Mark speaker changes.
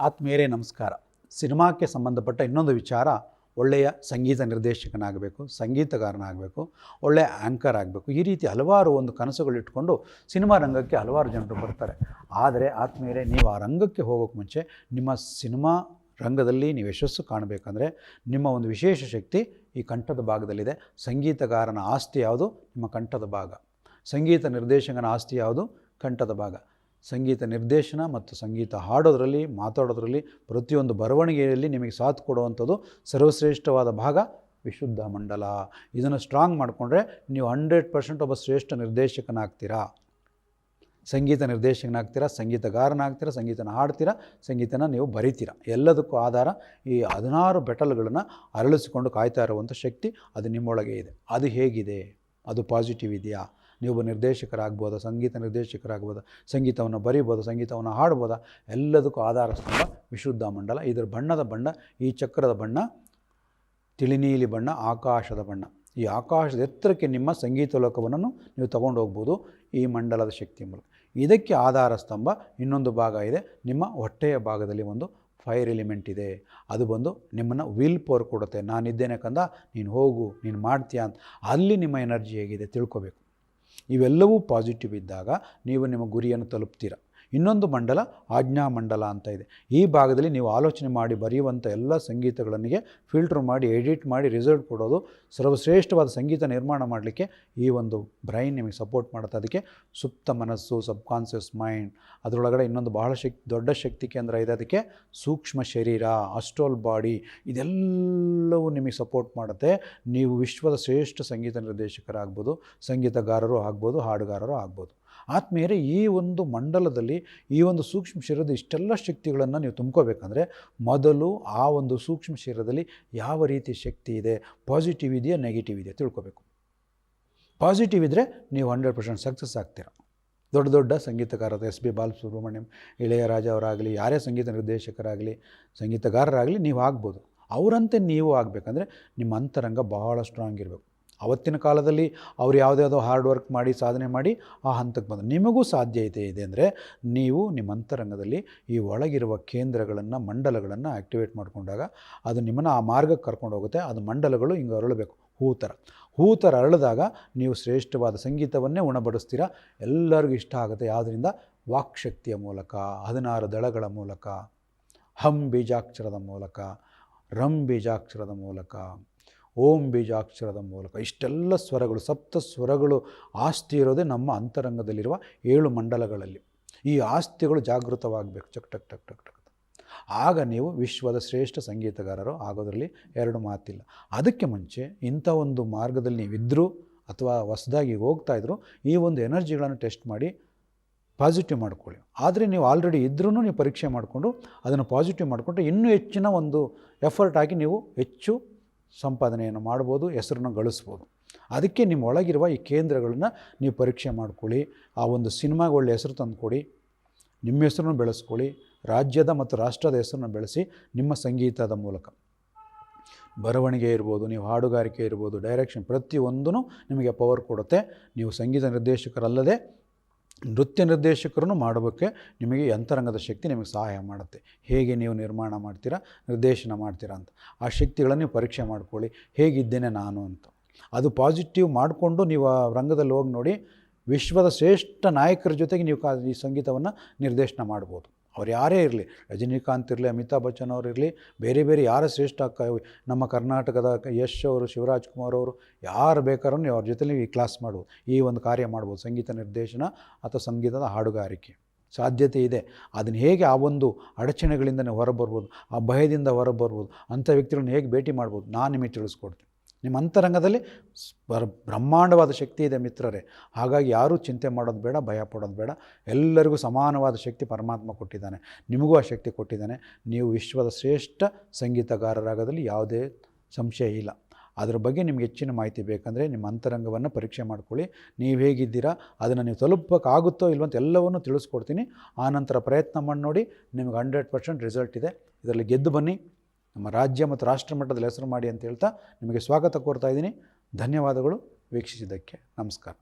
Speaker 1: ಆತ್ಮೀಯರೇ ನಮಸ್ಕಾರ. ಸಿನಿಮಾಕ್ಕೆ ಸಂಬಂಧಪಟ್ಟ ಇನ್ನೊಂದು ವಿಚಾರ, ಒಳ್ಳೆಯ ಸಂಗೀತ ನಿರ್ದೇಶಕನಾಗಬೇಕು, ಸಂಗೀತಗಾರನಾಗಬೇಕು, ಒಳ್ಳೆಯ ಆ್ಯಂಕರ್ ಆಗಬೇಕು. ಈ ರೀತಿ ಹಲವಾರು ಒಂದು ಕನಸುಗಳು ಇಟ್ಕೊಂಡು ಸಿನಿಮಾ ರಂಗಕ್ಕೆ ಹಲವಾರು ಜನರು ಬರ್ತಾರೆ. ಆದರೆ ಆತ್ಮೀಯರೇ, ನೀವು ಆ ರಂಗಕ್ಕೆ ಹೋಗೋಕ್ಕೆ ಮುಂಚೆ ನಿಮ್ಮ ಸಿನಿಮಾ ರಂಗದಲ್ಲಿ ನೀವು ಯಶಸ್ಸು ಕಾಣಬೇಕಂದ್ರೆ ನಿಮ್ಮ ಒಂದು ವಿಶೇಷ ಶಕ್ತಿ ಈ ಕಂಠದ ಭಾಗದಲ್ಲಿದೆ. ಸಂಗೀತಗಾರನ ಆಸ್ತಿ ಯಾವುದು? ನಿಮ್ಮ ಕಂಠದ ಭಾಗ. ಸಂಗೀತ ನಿರ್ದೇಶಕನ ಆಸ್ತಿ ಯಾವುದು? ಕಂಠದ ಭಾಗ. ಸಂಗೀತ ನಿರ್ದೇಶನ ಮತ್ತು ಸಂಗೀತ ಹಾಡೋದರಲ್ಲಿ, ಮಾತಾಡೋದರಲ್ಲಿ, ಪ್ರತಿಯೊಂದು ಬರವಣಿಗೆಯಲ್ಲಿ ನಿಮಗೆ ಸಾಥ್ ಕೊಡುವಂಥದ್ದು ಸರ್ವಶ್ರೇಷ್ಠವಾದ ಭಾಗ ವಿಶುದ್ಧ ಮಂಡಲ. ಇದನ್ನು ಸ್ಟ್ರಾಂಗ್ ಮಾಡಿಕೊಂಡ್ರೆ ನೀವು ಹಂಡ್ರೆಡ್ ಪರ್ಸೆಂಟ್ ಒಬ್ಬ ಶ್ರೇಷ್ಠ ನಿರ್ದೇಶಕನಾಗ್ತೀರಾ? ಸಂಗೀತ ನಿರ್ದೇಶಕನಾಗ್ತೀರಾ? ಸಂಗೀತಗಾರನಾಗ್ತೀರಾ? ಸಂಗೀತನ ಹಾಡ್ತೀರಾ? ಸಂಗೀತನ ನೀವು ಬರಿತೀರಾ? ಎಲ್ಲದಕ್ಕೂ ಆಧಾರ ಈ ಹದಿನಾರು ಬೆಟಲ್ಗಳನ್ನು ಅರಳಿಸಿಕೊಂಡು ಕಾಯ್ತಾ ಇರುವಂಥ ಶಕ್ತಿ ಅದು ನಿಮ್ಮೊಳಗೆ ಇದೆ. ಅದು ಹೇಗಿದೆ? ಅದು ಪಾಸಿಟಿವ್ ಇದೆಯಾ? ನೀವೊಬ್ಬ ನಿರ್ದೇಶಕರಾಗ್ಬೋದಾ, ಸಂಗೀತ ನಿರ್ದೇಶಕರಾಗ್ಬೋದಾ, ಸಂಗೀತವನ್ನು ಬರೀಬೋದಾ, ಸಂಗೀತವನ್ನು ಹಾಡ್ಬೋದಾ, ಎಲ್ಲದಕ್ಕೂ ಆಧಾರ ಸ್ತಂಭ ವಿಶುದ್ಧ ಮಂಡಲ. ಇದರ ಬಣ್ಣದ ಬಣ್ಣ, ಈ ಚಕ್ರದ ಬಣ್ಣ, ತಿಳಿನೀಲಿ ಬಣ್ಣ, ಆಕಾಶದ ಬಣ್ಣ. ಈ ಆಕಾಶದ ಎತ್ತರಕ್ಕೆ ನಿಮ್ಮ ಸಂಗೀತ ಲೋಕವನ್ನು ನೀವು ತಗೊಂಡು ಹೋಗ್ಬೋದು ಈ ಮಂಡಲದ ಶಕ್ತಿ ಮೂಲಕ. ಇದಕ್ಕೆ ಆಧಾರ ಸ್ತಂಭ ಇನ್ನೊಂದು ಭಾಗ ಇದೆ. ನಿಮ್ಮ ಹೊಟ್ಟೆಯ ಭಾಗದಲ್ಲಿ ಒಂದು ಫೈರ್ ಎಲಿಮೆಂಟ್ ಇದೆ. ಅದು ಬಂದು ನಿಮ್ಮನ್ನು ವಿಲ್ ಪವರ್ ಕೊಡುತ್ತೆ. ನಾನಿದ್ದೇನೆ ಕಂದ, ನೀನು ಹೋಗು, ನೀನು ಮಾಡ್ತೀಯ ಅಂತ. ಅಲ್ಲಿ ನಿಮ್ಮ ಎನರ್ಜಿ ಹೇಗಿದೆ ತಿಳ್ಕೊಬೇಕು. ಇವೆಲ್ಲವೂ ಪಾಸಿಟಿವ್ ಇದ್ದಾಗ ನೀವು ನಿಮ್ಮ ಗುರಿಯನ್ನು ತಲುಪ್ತೀರ. ಇನ್ನೊಂದು ಮಂಡಲ ಆಜ್ಞಾ ಮಂಡಲ ಅಂತ ಇದೆ. ಈ ಭಾಗದಲ್ಲಿ ನೀವು ಆಲೋಚನೆ ಮಾಡಿ ಬರೆಯುವಂಥ ಎಲ್ಲ ಸಂಗೀತಗಳನ್ನಿಗೆ ಫಿಲ್ಟ್ರ್ ಮಾಡಿ ಎಡಿಟ್ ಮಾಡಿ ರಿಸಲ್ಟ್ ಕೊಡೋದು ಸರ್ವಶ್ರೇಷ್ಠವಾದ ಸಂಗೀತ ನಿರ್ಮಾಣ ಮಾಡಲಿಕ್ಕೆ ಈ ಒಂದು ಬ್ರೈನ್ ನಿಮಗೆ ಸಪೋರ್ಟ್ ಮಾಡುತ್ತೆ. ಅದಕ್ಕೆ ಸುಪ್ತ ಮನಸ್ಸು ಸಬ್ಕಾನ್ಷಿಯಸ್ ಮೈಂಡ್ ಅದರೊಳಗಡೆ ಇನ್ನೊಂದು ಬಹಳ ಶಕ್ತಿ ದೊಡ್ಡ ಶಕ್ತಿ ಕೇಂದ್ರ ಇದೆ. ಅದಕ್ಕೆ ಸೂಕ್ಷ್ಮ ಶರೀರ ಅಸ್ಟೋಲ್ ಬಾಡಿ ಇದೆಲ್ಲವೂ ನಿಮಗೆ ಸಪೋರ್ಟ್ ಮಾಡುತ್ತೆ. ನೀವು ವಿಶ್ವದ ಶ್ರೇಷ್ಠ ಸಂಗೀತ ನಿರ್ದೇಶಕರಾಗ್ಬೋದು, ಸಂಗೀತಗಾರರು ಆಗ್ಬೋದು, ಹಾಡುಗಾರರು ಆಗ್ಬೋದು. ಆತ್ಮೀಯರೇ, ಈ ಒಂದು ಮಂಡಲದಲ್ಲಿ, ಈ ಒಂದು ಸೂಕ್ಷ್ಮ ಶರೀರದ ಇಷ್ಟೆಲ್ಲ ಶಕ್ತಿಗಳನ್ನು ನೀವು ತುಂಬ್ಕೋಬೇಕಂದ್ರೆ, ಮೊದಲು ಆ ಒಂದು ಸೂಕ್ಷ್ಮ ಶರೀರದಲ್ಲಿ ಯಾವ ರೀತಿ ಶಕ್ತಿ ಇದೆ, ಪಾಸಿಟಿವ್ ಇದೆಯಾ, ನೆಗೆಟಿವ್ ಇದೆಯಾ ತಿಳ್ಕೊಬೇಕು. ಪಾಸಿಟಿವ್ ಇದ್ದರೆ ನೀವು ಹಂಡ್ರೆಡ್ ಪರ್ಸೆಂಟ್ ಸಕ್ಸಸ್ ಆಗ್ತೀರ. ದೊಡ್ಡ ದೊಡ್ಡ ಸಂಗೀತಗಾರರು, ಎಸ್ ಬಿ ಬಾಲಸುಬ್ರಹ್ಮಣ್ಯಂ ಇಳೆಯರಾಜ ಅವರಾಗಲಿ, ಯಾರೇ ಸಂಗೀತ ನಿರ್ದೇಶಕರಾಗಲಿ, ಸಂಗೀತಗಾರರಾಗಲಿ, ನೀವು ಆಗ್ಬೋದು. ಅವರಂತೆ ನೀವು ಆಗಬೇಕಂದ್ರೆ ನಿಮ್ಮ ಅಂತರಂಗ ಬಹಳ ಸ್ಟ್ರಾಂಗ್ ಇರಬೇಕು. ಅವತ್ತಿನ ಕಾಲದಲ್ಲಿ ಅವ್ರು ಯಾವುದ್ಯಾವುದೋ ಹಾರ್ಡ್ ವರ್ಕ್ ಮಾಡಿ, ಸಾಧನೆ ಮಾಡಿ ಆ ಹಂತಕ್ಕೆ ಬಂದರು. ನಿಮಗೂ ಸಾಧ್ಯತೆ ಇದೆ ಅಂದರೆ ನೀವು ನಿಮ್ಮ ಅಂತರಂಗದಲ್ಲಿ ಈ ಒಳಗಿರುವ ಕೇಂದ್ರಗಳನ್ನು, ಮಂಡಲಗಳನ್ನು ಆ್ಯಕ್ಟಿವೇಟ್ ಮಾಡಿಕೊಂಡಾಗ ಅದು ನಿಮ್ಮನ್ನು ಆ ಮಾರ್ಗಕ್ಕೆ ಕರ್ಕೊಂಡು ಹೋಗುತ್ತೆ. ಅದು ಮಂಡಲಗಳು ಹಿಂಗೆ ಅರಳಬೇಕು. ಹೂ ಥರ ಹೂ ಥರ ಅರಳಿದಾಗ ನೀವು ಶ್ರೇಷ್ಠವಾದ ಸಂಗೀತವನ್ನೇ ಉಣಬಡಿಸ್ತೀರ. ಎಲ್ಲರಿಗೂ ಇಷ್ಟ ಆಗುತ್ತೆ. ಯಾವುದರಿಂದ ವಾಕ್ಶಕ್ತಿಯ ಮೂಲಕ, ಹದಿನಾರು ದಳಗಳ ಮೂಲಕ ಹಂ ಬೀಜಾಕ್ಷರದ ಮೂಲಕ ರಂ ಬೀಜಾಕ್ಷರದ ಮೂಲಕ ಓಂ ಬೀಜಾಕ್ಷರದ ಮೂಲಕ. ಇಷ್ಟೆಲ್ಲ ಸ್ವರಗಳು, ಸಪ್ತ ಸ್ವರಗಳು ಆಸ್ತಿ ಇರೋದೇ ನಮ್ಮ ಅಂತರಂಗದಲ್ಲಿರುವ ಏಳು ಮಂಡಲಗಳಲ್ಲಿ. ಈ ಆಸ್ತಿಗಳು ಜಾಗೃತವಾಗಬೇಕು. ಚಕ್, ಟಕ್ ಟಕ್ ಟಕ್ ಟಕ್. ಆಗ ನೀವು ವಿಶ್ವದ ಶ್ರೇಷ್ಠ ಸಂಗೀತಗಾರರು ಆಗೋದರಲ್ಲಿ ಎರಡು ಮಾತಿಲ್ಲ. ಅದಕ್ಕೆ ಮುಂಚೆ ಇಂಥ ಒಂದು ಮಾರ್ಗದಲ್ಲಿ ನೀವಿದ್ದರೂ ಅಥವಾ ಹೊಸದಾಗಿ ಹೋಗ್ತಾ ಇದ್ರು ಈ ಒಂದು ಎನರ್ಜಿಗಳನ್ನು ಟೆಸ್ಟ್ ಮಾಡಿ ಪಾಸಿಟಿವ್ ಮಾಡ್ಕೊಳ್ಳಿ. ಆದರೆ ನೀವು ಆಲ್ರೆಡಿ ಇದ್ರೂ ನೀವು ಪರೀಕ್ಷೆ ಮಾಡಿಕೊಂಡು ಅದನ್ನು ಪಾಸಿಟಿವ್ ಮಾಡಿಕೊಂಡ್ರೆ ಇನ್ನೂ ಹೆಚ್ಚಿನ ಒಂದು ಎಫರ್ಟ್ ಹಾಕಿ ನೀವು ಹೆಚ್ಚು ಸಂಪಾದನೆಯನ್ನು ಮಾಡ್ಬೋದು, ಹೆಸರನ್ನು ಗಳಿಸ್ಬೋದು. ಅದಕ್ಕೆ ನಿಮ್ಮ ಒಳಗಿರುವ ಈ ಕೇಂದ್ರಗಳನ್ನು ನೀವು ಪರೀಕ್ಷೆ ಮಾಡ್ಕೊಳ್ಳಿ, ಆ ಒಂದು ಸಿನಿಮಾಗೆ ಒಳ್ಳೆ ಹೆಸರು ತಂದುಕೊಡಿ, ನಿಮ್ಮ ಹೆಸರನ್ನು ಬೆಳೆಸ್ಕೊಳ್ಳಿ, ರಾಜ್ಯದ ಮತ್ತು ರಾಷ್ಟ್ರದ ಹೆಸರನ್ನು ಬೆಳೆಸಿ ನಿಮ್ಮ ಸಂಗೀತದ ಮೂಲಕ. ಬರವಣಿಗೆ ಇರ್ಬೋದು, ನೀವು ಹಾಡುಗಾರಿಕೆ ಇರ್ಬೋದು ಡೈರೆಕ್ಷನ್ ಪ್ರತಿಯೊಂದೂ ನಿಮಗೆ ಪವರ್ ಕೊಡುತ್ತೆ. ನೀವು ಸಂಗೀತ ನಿರ್ದೇಶಕರಲ್ಲದೆ ನೃತ್ಯ ನಿರ್ದೇಶಕರನ್ನು ಮಾಡೋಕ್ಕೆ ನಿಮಗೆ ಯಂತರಂಗದ ಶಕ್ತಿ ನಿಮಗೆ ಸಹಾಯ ಮಾಡುತ್ತೆ. ಹೇಗೆ ನೀವು ನಿರ್ಮಾಣ ಮಾಡ್ತೀರಾ, ನಿರ್ದೇಶನ ಮಾಡ್ತೀರಾ ಅಂತ. ಆ ಶಕ್ತಿಗಳನ್ನು ಪರೀಕ್ಷೆ ಮಾಡ್ಕೊಳ್ಳಿ. ಹೇಗಿದ್ದೇನೆ ನಾನು ಅಂತ. ಅದು ಪಾಸಿಟಿವ್ ಮಾಡಿಕೊಂಡು ನೀವು ಆ ರಂಗದಲ್ಲಿ ಹೋಗಿ ನೋಡಿ, ವಿಶ್ವದ ಶ್ರೇಷ್ಠ ನಾಯಕರ ಜೊತೆಗೆ ನೀವು ಕಾ, ಈ ಸಂಗೀತವನ್ನು ನಿರ್ದೇಶನ ಮಾಡ್ಬೋದು. ಅವ್ರು ಯಾರೇ ಇರಲಿ, ರಜನಿಕಾಂತ್ ಇರಲಿ, ಅಮಿತಾಬ್ ಬಚ್ಚನ್ ಅವರು ಇರಲಿ, ಬೇರೆ ಬೇರೆ ಯಾರ ಶ್ರೇಷ್ಠ ನಮ್ಮ ಕರ್ನಾಟಕದ ಯಶ್ ಅವರು, ಶಿವರಾಜ್ ಕುಮಾರ್ ಅವರು, ಯಾರು ಬೇಕಾದ್ರೂ ಅವ್ರ ಜೊತೆಲಿ ಈ ಕ್ಲಾಸ್ ಮಾಡ್ಬೋದು, ಈ ಒಂದು ಕಾರ್ಯ ಮಾಡ್ಬೋದು, ಸಂಗೀತ ನಿರ್ದೇಶನ ಅಥವಾ ಸಂಗೀತದ ಹಾಡುಗಾರಿಕೆ. ಸಾಧ್ಯತೆ ಇದೆ. ಅದನ್ನು ಹೇಗೆ ಆ ಒಂದು ಅಡಚಣೆಗಳಿಂದನೇ ಹೊರಬರ್ಬೋದು, ಆ ಭಯದಿಂದ ಹೊರಬರ್ಬೋದು, ಅಂಥ ವ್ಯಕ್ತಿಗಳನ್ನ ಹೇಗೆ ಭೇಟಿ ಮಾಡ್ಬೋದು, ನಾನು ನಿಮಗೆ ತಿಳಿಸ್ಕೊಡ್ತೀನಿ. ನಿಮ್ಮ ಅಂತರಂಗದಲ್ಲಿ ಬ್ರಹ್ಮಾಂಡವಾದ ಶಕ್ತಿ ಇದೆ ಮಿತ್ರರೇ. ಹಾಗಾಗಿ ಯಾರೂ ಚಿಂತೆ ಮಾಡೋದು ಬೇಡ, ಭಯ ಪಡೋದು ಬೇಡ. ಎಲ್ಲರಿಗೂ ಸಮಾನವಾದ ಶಕ್ತಿ ಪರಮಾತ್ಮ ಕೊಟ್ಟಿದ್ದಾನೆ. ನಿಮಗೂ ಆ ಶಕ್ತಿ ಕೊಟ್ಟಿದ್ದಾನೆ. ನೀವು ವಿಶ್ವದ ಶ್ರೇಷ್ಠ ಸಂಗೀತಗಾರರಾಗದಲ್ಲಿ ಯಾವುದೇ ಸಂಶಯ ಇಲ್ಲ. ಅದರ ಬಗ್ಗೆ ನಿಮ್ಗೆ ಹೆಚ್ಚಿನ ಮಾಹಿತಿ ಬೇಕಂದರೆ ನಿಮ್ಮ ಅಂತರಂಗವನ್ನು ಪರೀಕ್ಷೆ ಮಾಡ್ಕೊಳ್ಳಿ. ನೀವು ಹೇಗಿದ್ದೀರಾ, ಅದನ್ನು ನೀವು ತಲುಪಕ್ಕಾಗುತ್ತೋ ಇಲ್ವಂತ ಎಲ್ಲವನ್ನೂ ತಿಳಿಸ್ಕೊಡ್ತೀನಿ. ಆನಂತರ ಪ್ರಯತ್ನ ಮಾಡಿ ನೋಡಿ, ನಿಮಗೆ ಹಂಡ್ರೆಡ್ ಪರ್ಸೆಂಟ್ ರಿಸಲ್ಟ್ ಇದೆ. ಇದರಲ್ಲಿ ಗೆದ್ದು ಬನ್ನಿ. ನಮ್ಮ ರಾಜ್ಯ ಮತ್ತು ರಾಷ್ಟ್ರ ಮಟ್ಟದಲ್ಲಿ ಹೆಸರು ಮಾಡಿ ಅಂತ ಹೇಳ್ತಾ ನಿಮಗೆ ಸ್ವಾಗತ ಕೋರ್ತಾ ಇದ್ದೀನಿ. ಧನ್ಯವಾದಗಳು. ವೀಕ್ಷಿಸಿದ್ದಕ್ಕೆ ನಮಸ್ಕಾರ.